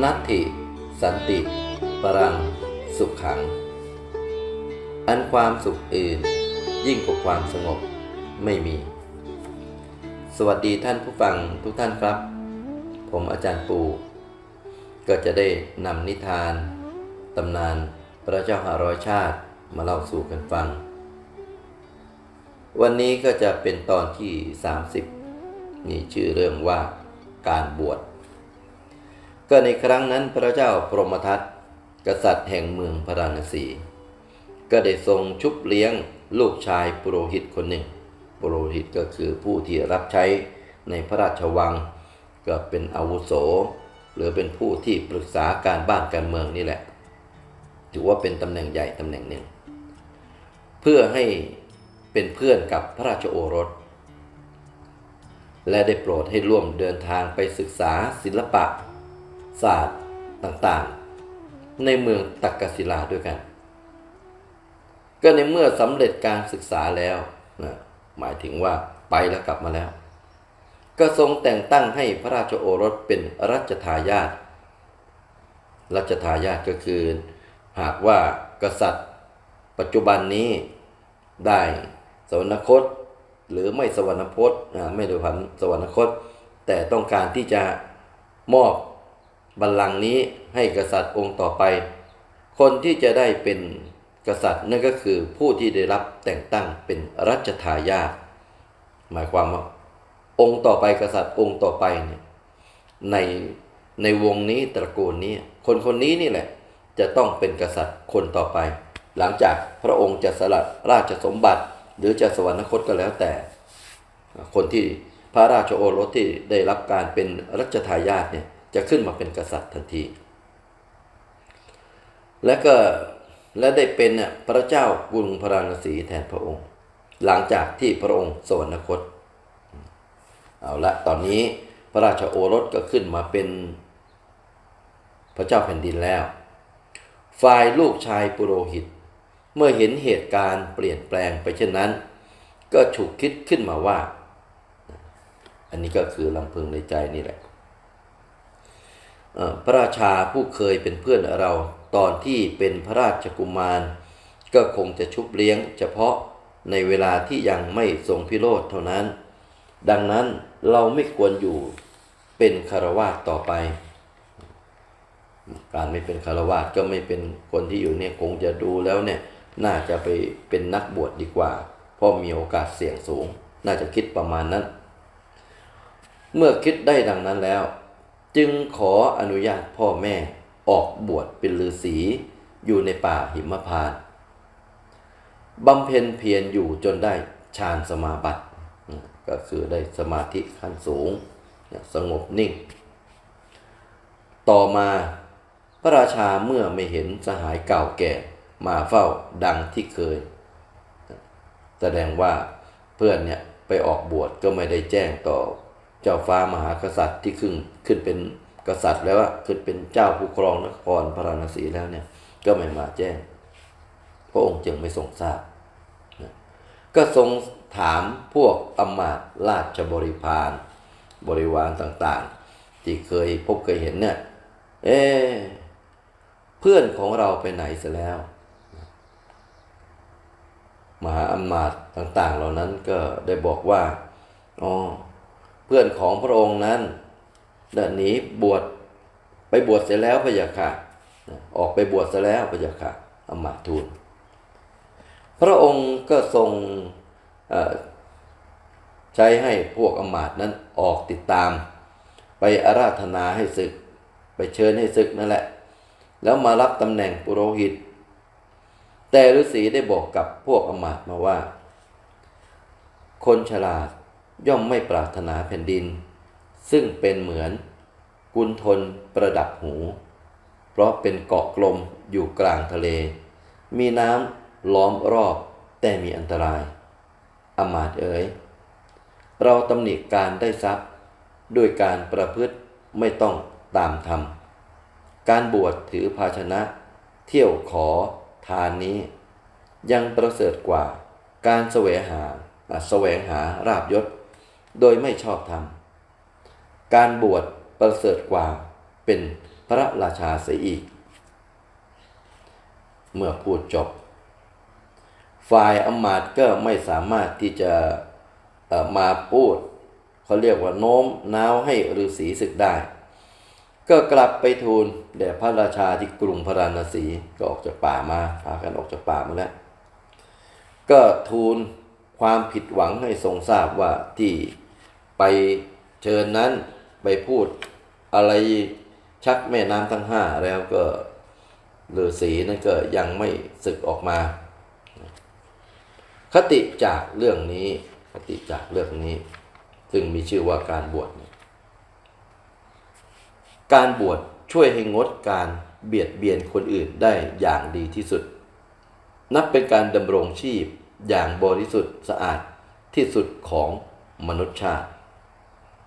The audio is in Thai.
นัตถิ สันติปรัง สุขขัง อันความสุขอื่น ยิ่งกว่าความสงบไม่มี สวัสดีท่านผู้ฟังทุกท่านครับ ผมอาจารย์ปูก็จะได้นำนิทานตำนานพระเจ้าหาร้อยชาติมาเล่าสู่กันฟัง วันนี้ก็จะเป็นตอนที่ 30นี่ชื่อเรื่องว่าการบวช ก็ในครั้งนั้นพระเจ้าพรหมทัตกษัตริย์แห่งเมืองพราณสี ก็ได้ทรงชุบเลี้ยงลูกชายปุโรหิตคนหนึ่ง ปุโรหิตก็คือผู้ที่รับใช้ในพระราชวัง ก็เป็นอาวุโส หรือเป็นผู้ที่ปรึกษาการบ้านการเมืองนี่แหละ ถือว่าเป็นตำแหน่งใหญ่ตำแหน่งหนึ่ง เพื่อให้เป็นเพื่อนกับพระราชโอรส และได้โปรดให้ร่วมเดินทางไปศึกษาศิลปะ ศาสตร์ต่างๆ ในเมืองตักกศิลาด้วยกัน ก็ในเมื่อสำเร็จการศึกษาแล้วนะหมายถึงว่าไปแล้วกลับมาแล้ว ก็ทรงแต่งตั้งให้พระราชโอรสเป็นรัชทายาทรัชทายาทก็คือ หากว่ากษัตริย์ ปัจจุบันนี้ได้สวรรคต หรือไม่สวรรคตอ่าไม่ได้พันสวรรคต แต่ต้องการที่จะมอบ บัลลังก์นี้ให้กษัตริย์องค์ต่อไป คนที่จะได้เป็นกษัตริย์นั่นก็คือผู้ที่ได้รับแต่งตั้งเป็นรัชทายาทหมายความว่าองค์ต่อไปกษัตริย์องค์ต่อไปเนี่ยในในวงนี้ตระกูลนี้คนคนนี้นี่แหละ จะต้องเป็นกษัตริย์คนต่อไป หลังจากพระองค์จะสละราชสมบัติ หรือจะสวรรคตก็แล้วแต่ คนที่พระราชโอรสที่ได้รับการเป็นรัชทายาทเนี่ย จะขึ้นมาเป็นกษัตริย์ทันที และก็และได้เป็นน่ะพระเจ้ากรุงพระราณสีแทนพระองค์ หลังจากที่พระองค์สวรรคต เอาละตอนนี้พระราชโอรสก็ขึ้นมาเป็นพระเจ้าแผ่นดินแล้ว ฝ่ายลูกชายปุโรหิต เมื่อเห็นเหตุการณ์เปลี่ยนแปลงไปเช่นนั้น ก็ฉุกคิดขึ้นมาว่า อันนี้ก็คือลำพึงในใจนี่แหละ พระราชาผู้เคยเป็นเพื่อนเราตอนที่เป็นพระราชกุมาร ก็คงจะชุบเลี้ยงเฉพาะในเวลาที่ยังไม่ทรงพิโรธเท่านั้น ดังนั้นเราไม่ควรอยู่เป็นคารวาสต่อไป การไม่เป็นคารวาสก็ไม่เป็นคนที่อยู่เนี่ยคงจะดูแล้วเนี่ยน่าจะไปเป็นนักบวชดดีกว่า เพราะมีโอกาสเสี่ยงสูง น่าจะคิดประมาณนั้น เมื่อคิดได้ดังนั้นแล้ว จึงขออนุญาตพ่อแม่ออกบวชเป็นฤาษีอยู่ในป่าหิมพานต์บำเพ็ญเพียรอยู่จนได้ฌานสมาบัติก็คือได้สมาธิขั้นสูงสงบนิ่ง ต่อมาพระราชาเมื่อไม่เห็นสหายเก่าแก่มาเฝ้าดังที่เคย แสดงว่าเพื่อนเนี่ยไปออกบวชก็ไม่ได้แจ้งต่อ เจ้าฟ้ามหากษัตริย์ที่ขึ้นขึ้นเป็นกษัตริย์แล้วว่าขึ้นเป็นเจ้าผู้ครองนครพระราณสีแล้วเนี่ยก็ไม่มาแจ้ง พระองค์จึงไม่ทรงทราบ ก็ทรงถามพวกอมาตราชบริพารบริวารต่างๆ ที่เคยพบเคยเห็นเนี่ย เอ๊เพื่อนของเราไปไหนเสียแล้ว มหาอมาตต่างๆ เหล่านั้นก็ได้บอกว่า อ๋อ พื่อนของพระองค์นั้นได้หนีบวชไปบวชเสร็จแล้วพระยาค่ะออกไปบวชเสร็จแล้วพระยาค่ะอมาทูล พระองค์ก็ทรงใช้ให้พวกอมาตนั้นออกติดตาม ไปอาราธนาให้ศึก ไปเชิญให้ศึกนั่นแหละ แล้วมารับตำแหน่งปุโรหิต แต่ฤาษีได้บอกกับพวกอมาตมาว่า คนฉลาด ย่อมไม่ปรารถนาแผ่นดิน ซึ่งเป็นเหมือน กุนทนประดับหู เพราะเป็นเกาะกลมอยู่กลางทะเล มีน้ำล้อมรอบแต่มีอันตราย อมาตเอ๋ย เราตำหนิการได้ทรัพย์ด้วยการประพฤติไม่ต้องตามธรรม การบวชถือภาชนะ เที่ยวขอทานนี้ ยังประเสริฐกว่าการแสวหาอะแสวงหาราบยศ โดยไม่ชอบธรรม การบวชประเสริฐกว่าเป็นพระราชาเสียอีก เมื่อพูดจบ ฝ่ายอมาตก็ไม่สามารถที่จะมาพูดเขาเรียกว่าโน้มน้าวให้ฤาษีศึกได้ ก็กลับไปทูลแด่พระราชาที่กรุงพาราณสีก็ออกจากป่ามาพากันออกจากป่ามาแล้ว ก็ทูลความผิดหวังให้ทรงทราบว่าที่ ไปเชิญนั้นไปพูดอะไรชักแม่น้ำทั้งห้าแล้วก็ฤาษีนั่นก็ยังไม่ศึกออกมา คติจากเรื่องนี้ คติจากเรื่องนี้ ซึ่งมีชื่อว่าการบวชการบวชช่วยให้งดการเบียดเบียนคนอื่นได้อย่างดีที่สุด นับเป็นการดำรงชีพอย่างบริสุทธิ์สะอาดที่สุดของมนุษยชาติ